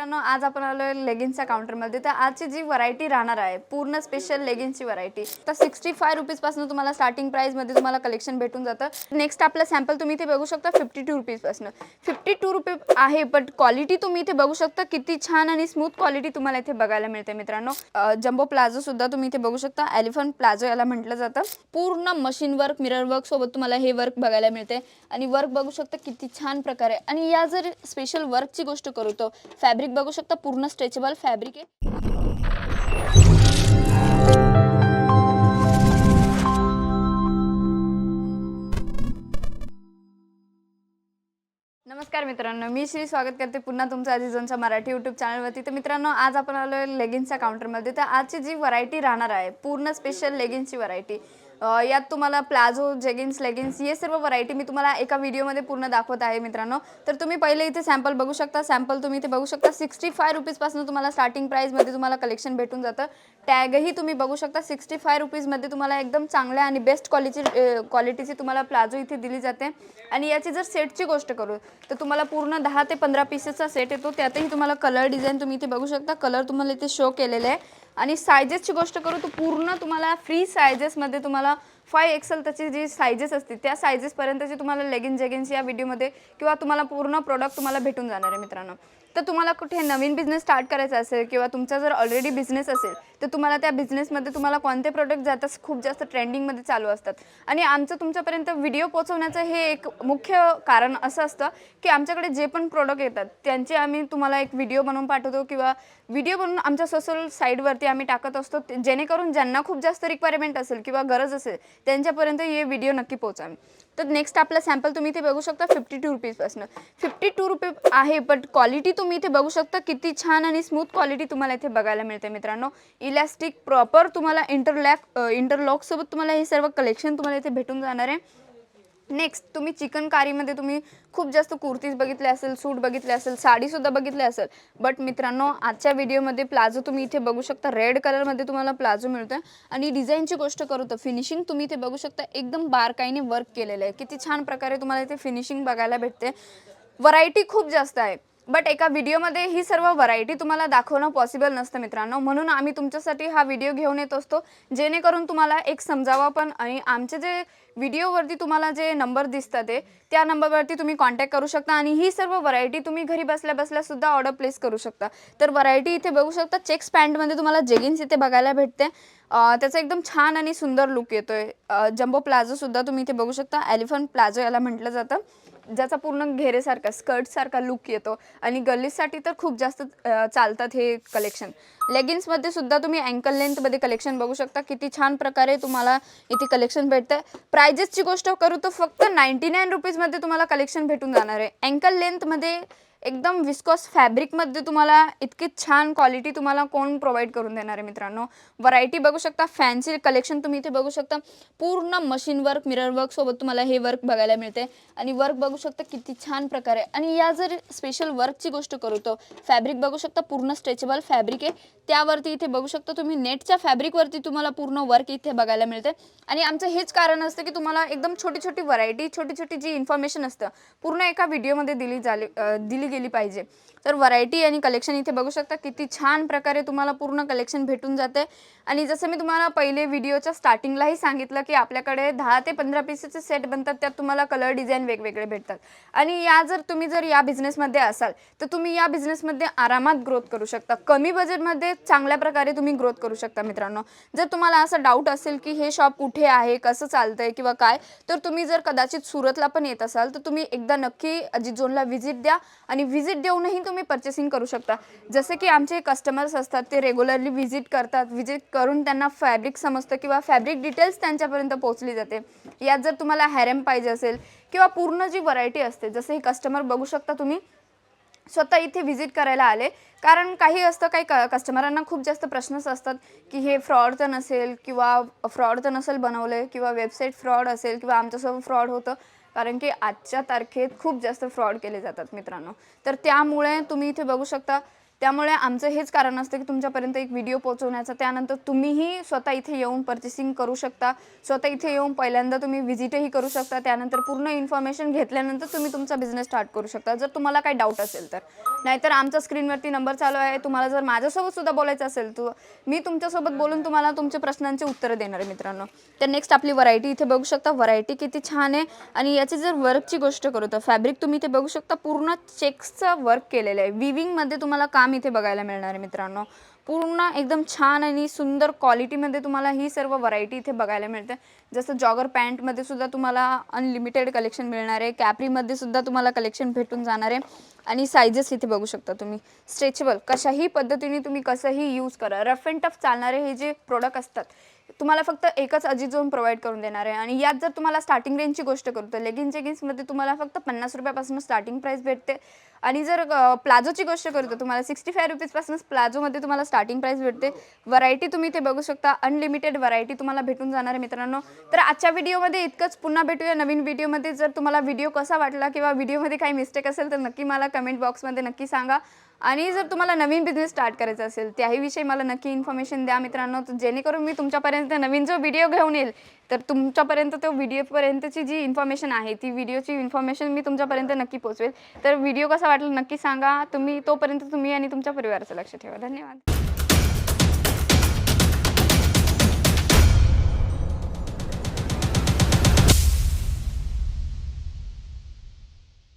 मित्रांनो आज आपण आलोय लेगिन्सच्या काउंटरमध्ये. तर आजची जी व्हरायटी राहणार आहे पूर्ण स्पेशल लेगिन्सची व्हरायटी. तर सिक्स्टी फाय रुपीजपासून तुम्हाला स्टार्टिंग प्राईसमध्ये तुम्हाला कलेक्शन भेटून जातं. नेक्स्ट आपलं सॅम्पल तुम्ही इथे बघू शकता फिफ्टी टू रुपीजपासून. फिफ्टी टू रुपी आहे बट क्वालिटी तुम्ही इथे बघू शकता. किती छान आणि स्मूथ क्वालिटी तुम्हाला इथे बघायला मिळते मित्रांनो. जम्बो प्लाझो सुद्धा तुम्ही इथे बघू शकता. एलिफंट प्लाझो याला म्हटलं जातं. पूर्ण मशीन वर्क मिरर वर्क सोबत तुम्हाला हे वर्क बघायला मिळते. आणि वर्क बघू शकता किती छान प्रकारे. आणि या जर स्पेशल वर्कची गोष्ट करू तो फॅब्रिक बघू शकता पूर्ण स्ट्रेचेबल फॅब्रिक आहे. नमस्कार मित्रांनो मी श्री स्वागत करते पुन्हा तुमचं आजीजोनच्या मराठी यूट्यूब चॅनलवरती तर मित्रांनो आज आपण आलो आहे लेगिन्सच्या काउंटरमध्ये तर आजची जी व्हरायटी राहणार आहे पूर्ण स्पेशल लेगिन्सची व्हरायटी यात तुम्हाला प्लाझो जेगिन्स लेगिन्स हे सर्व व्हरायटी मी तुम्हाला एका व्हिडिओमध्ये पूर्ण दाखवत आहे मित्रांनो. तर तुम्ही पहिले इथे सॅम्पल बघू शकता. सॅम्पल तुम्ही इथे बघू शकता. सिक्स्टी फाय रुपीजपासून तुम्हाला स्टार्टिंग प्राईजमध्ये तुम्हाला कलेक्शन भेटून जातं. टॅगही तुम्ही बघू शकता. सिक्स्टी फाय रुपीजमध्ये तुम्हाला एकदम चांगल्या आणि बेस्ट क्वालिटी क्वालिटीची तुम्हाला प्लाझो इथे दिली जाते. आणि याची जर सेटची गोष्ट करू तर तुम्हाला पूर्ण दहा ते पंधरा पीसेसचा सेट येतो. त्यातही तुम्हाला कलर डिझाईन तुम्ही इथे बघू शकता. कलर तुम्हाला इथे शो केलेले आहे. आणि सायजेसची गोष्ट करू तर पूर्ण तुम्हाला फ्री सायजेसमध्ये तुम्हाला फाय एक्सेल त्याची जी सायजेस असते त्या सायजेसपर्यंतची तुम्हाला लेगिन जेगिन्स या व्हिडिओमध्ये किंवा तुम्हाला पूर्ण प्रोडक्ट तुम्हाला भेटून जाणार आहे मित्रांनो. तर तुम्हाला कुठे नवीन बिझनेस स्टार्ट करायचा असेल किंवा तुमचा जर ऑलरेडी बिझनेस असेल तर तुम्हाला त्या बिझनेसमध्ये तुम्हाला कोणते प्रोडक्ट जातात खूप जास्त ट्रेंडिंगमध्ये चालू असतात. आणि आमचं तुमच्यापर्यंत व्हिडिओ पोचवण्याचं हे एक मुख्य कारण असं असतं की आमच्याकडे जे पण प्रोडक्ट येतात त्यांचे आम्ही तुम्हाला एक व्हिडिओ बनवून पाठवतो किंवा व्हिडिओ बनवून आमच्या सोशल साईडवरती आम्ही टाकत असतो जेणेकरून ज्यांना खूप जास्त रिक्वायरमेंट असेल किंवा गरज असेल त्यांच्यापर्यंत हे व्हिडिओ नक्की पोहोचावे. तर नेक्स्ट आपला सॅम्पल तुम्ही इथे बघू शकता फिफ्टी टू रुपीजपासून फिफ्टी टू रुपये आहे बट क्वालिटी तुम्ही इथे बघू शकता किती छान आणि स्मूथ क्वालिटी तुम्हाला इथे बघायला मिळते मित्रांनो. इलॅस्टिक प्रॉपर तुम्हाला इंटरलॅक इंटरलॉकसोबत तुम्हाला हे सर्व कलेक्शन तुम्हाला इथे भेटून जाणार आहे. नेक्स्ट तुम्ही चिकनकारीमध्ये तुम्ही खूप जास्त कुर्तीज बघितले असेल सूट बघितले असेल साडीसुद्धा बघितले असेल. बट मित्रांनो आजच्या व्हिडिओमध्ये प्लाझो तुम्ही इथे बघू शकता. रेड कलरमध्ये तुम्हाला प्लाझो मिळतोय. आणि डिझाईनची गोष्ट करू तर फिनिशिंग तुम्ही इथे बघू शकता. एकदम बारकाईने वर्क केलेलं आहे. किती छान प्रकारे तुम्हाला इथे फिनिशिंग बघायला भेटते. व्हरायटी खूप जास्त आहे. बट एका व्हिडिओमध्ये ही सर्व व्हरायटी तुम्हाला दाखवणं पॉसिबल नसतं मित्रांनो. म्हणून आम्ही तुमच्यासाठी हा व्हिडिओ घेऊन येत असतो. जेणेकरून तुम्हाला एक समजावा पण आणि आमचे जे व्हिडिओवरती तुम्हाला जे नंबर दिसतात ते त्या नंबरवरती तुम्ही कॉन्टॅक्ट करू शकता आणि ही सर्व व्हरायटी तुम्ही घरी बसल्या बसल्या सुद्धा ऑर्डर प्लेस करू शकता. तर व्हरायटी इथे बघू शकता चेक्स पॅन्टमध्ये तुम्हाला जेगिन्स इथे बघायला भेटते. त्याचा एकदम छान आणि सुंदर लुक येतोय. जम्बो प्लाझो सुद्धा तुम्ही इथे बघू शकता. एलिफंट प्लाझो याला म्हटलं जातं. ज्याचा पूर्ण घेरेसारखा स्कर्टसारखा लुक येतो. आणि गल्लीसाठी तर खूप जास्त चालतात हे कलेक्शन लेगिन्समध्ये सुद्धा तुम्ही अँकल लेंथमध्ये कलेक्शन बघू शकता. किती छान प्रकारे तुम्हाला इथे कलेक्शन भेटतं प्रायजेसची गोष्ट करू तर फक्त नाईन्टी नाईन रुपीजमध्ये तुम्हाला कलेक्शन भेटून जाणार आहे. अँकल लेंथमध्ये एकदम विस्कॉस फॅब्रिकमध्ये तुम्हाला इतकी छान क्वालिटी तुम्हाला कोण प्रोव्हाइड करून देणार आहे मित्रांनो? व्हरायटी बघू शकता फॅन्सी कलेक्शन तुम्ही इथे बघू शकता. पूर्ण मशीन वर्क मिरर वर्क सोबत तुम्हाला हे वर्क बघायला मिळते. आणि वर्क बघू शकता किती छान प्रकारे. आणि या जर स्पेशल वर्कची गोष्ट करू तर फॅब्रिक बघू शकता पूर्ण स्ट्रेचेबल फॅब्रिक आहे. त्यावरती इथे बघू शकता तुम्ही नेटच्या फॅब्रिकवरती तुम्हाला पूर्ण वर्क इथे बघायला मिळते. आणि आमचं हेच कारण असतं की तुम्हाला एकदम छोटी छोटी व्हरायटी छोटी छोटी जी इन्फॉर्मेशन असतं पूर्ण एका व्हिडिओमध्ये दिली झाली दिली गेली पाहिजे. तर व्हरायटी आणि कलेक्शन इथे बघू शकता किती छान प्रकारे तुम्हाला पूर्ण कलेक्शन भेटून जाते. आणि जसं मी तुम्हाला पहिले व्हिडिओच्या स्टार्टिंगलाही सांगितलं की आपल्याकडे दहा ते पंधरा पीसेसचे सेट बनतात त्यात तुम्हाला कलर डिझाईन वेगवेगळे भेटतात. आणि या जर तुम्ही जर या बिझनेसमध्ये असाल तर तुम्ही या बिझनेसमध्ये आरामात ग्रोथ करू शकता. कमी बजेटमध्ये चांगल्या प्रकारे तुम्ही ग्रोथ करू शकता मित्रांनो. जर तुम्हाला असं डाऊट असेल की हे शॉप कुठे आहे कसं चालतंय किंवा काय तर तुम्ही जर कदाचित सुरतला पण येत असाल तर तुम्ही एकदा नक्की अजित झोनला व्हिजिट द्या आणि व्हिजिट देऊनही तुम्ही पर्चेसिंग करू शकता. जसे की आमचे कस्टमर्स असतात ते रेग्युलरली व्हिजिट करतात. व्हिजिट करून त्यांना फॅब्रिक समजतं किंवा फॅब्रिक डिटेल्स त्यांच्यापर्यंत पोहोचली जाते. यात जर तुम्हाला हॅरम पाहिजे असेल किंवा पूर्ण जी व्हरायटी असते जसे हे कस्टमर बघू शकता तुम्ही स्वतः इथे व्हिजिट करायला आले. कारण काही असतं काही क कस्टमरांना खूप जास्त प्रश्नच असतात की हे फ्रॉड तर नसेल किंवा फ्रॉड तर नसेल बनवलं किंवा वेबसाईट फ्रॉड असेल किंवा आमच्यासोबत फ्रॉड होतं. कारण की आजच्या तारखेत खूप जास्त फ्रॉड केले जातात मित्रांनो. तर त्यामुळे तुम्ही इथे बघू शकता त्यामुळे आमचं हेच कारण असतं की तुमच्यापर्यंत एक व्हिडिओ पोहोचवण्याचा त्यानंतर तुम्हीही स्वतः इथे येऊन पर्चेसिंग करू शकता. स्वतः इथे येऊन पहिल्यांदा तुम्ही व्हिजिटही करू शकता त्यानंतर पूर्ण इन्फॉर्मेशन घेतल्यानंतर तुम्ही तुमचा बिझनेस स्टार्ट करू शकता. जर तुम्हाला काही डाऊट असेल तर. नाहीतर आमचा स्क्रीनवरती नंबर चालू आहे तुम्हाला जर माझ्यासोबत सुद्धा बोलायचं असेल तर मी तुमच्यासोबत बोलून तुम्हाला तुमच्या प्रश्नांची उत्तरं देणार आहे मित्रांनो. तर नेक्स्ट आपली व्हरायटी इथे बघू शकता. व्हरायटी किती छान आहे. आणि याची जर वर्कची गोष्ट करू तर फॅब्रिक तुम्ही इथे बघू शकता. पूर्ण चेक्सचं वर्क केलेलं आहे. विविंगमध्ये तुम्हाला काम इथे बघायला मिळणार आहे मित्रांनो. पूर्ण एकदम छान आणि सुंदर क्वालिटीमध्ये तुम्हाला ही सर्व व्हरायटी इथे बघायला मिळते. जसं जॉगर पॅन्टमध्ये सुद्धा तुम्हाला अनलिमिटेड कलेक्शन मिळणार आहे. कॅपरीमध्ये सुद्धा तुम्हाला कलेक्शन भेटून जाणार आहे. आणि सायझेस इथे बघू शकता तुम्ही. स्ट्रेचेबल कशाही पद्धतीने तुम्ही कसंही यूज करा. रफ अँड टफ चालणारे हे जे प्रोडक्ट असतात तुम्हाला फक्त एकच अजित झोन प्रोव्हाइड करून देणार आहे. आणि यात जर तुम्हाला स्टार्टिंग रेंजची गोष्ट करू तर लेगिन्स जेगिन्समध्ये तुम्हाला फक्त पन्नास रुपयापासून स्टार्टिंग प्राईस भेटते. आणि जर प्लाझोची गोष्ट करू तर तुम्हाला सिक्स्टी फाय रुपीजपासूनच प्लाझोमध्ये तुम्हाला स्टार्टिंग प्राईस भेटते. व्हरायटी तुम्ही ते बघू शकता. अनलिमिटेड व्हरायटी तुम्हाला भेटून जाणार आहे मित्रांनो. तर आजच्या व्हिडिओमध्ये इतकंच. पुन्हा भेटूया नवीन व्हिडिओमध्ये जर तुम्हाला व्हिडिओ कसा वाटला किंवा व्हिडिओमध्ये काही मिस्टेक असेल तर नक्की मला कमेंट बॉक्समध्ये नक्की सांगा. आणि जर तुम्हाला नवीन बिझनेस स्टार्ट करायचा असेल त्याही विषयी मला नक्की इन्फॉर्मेशन द्या मित्रांनो. जेणेकरून मी तुमच्यापर्यंत नवीन जो व्हिडिओ घेऊन येईल तर तुमच्यापर्यंत तो व्हिडिओपर्यंतची जी इन्फॉर्मेशन आहे ती व्हिडिओची इन्फॉर्मेशन मी तुमच्यापर्यंत नक्की पोचवेल तर व्हिडिओ कसा वाटला नक्की सांगा. तुम्ही तोपर्यंत तुम्ही आणि तुमच्या परिवाराचं लक्ष ठेवा. धन्यवाद.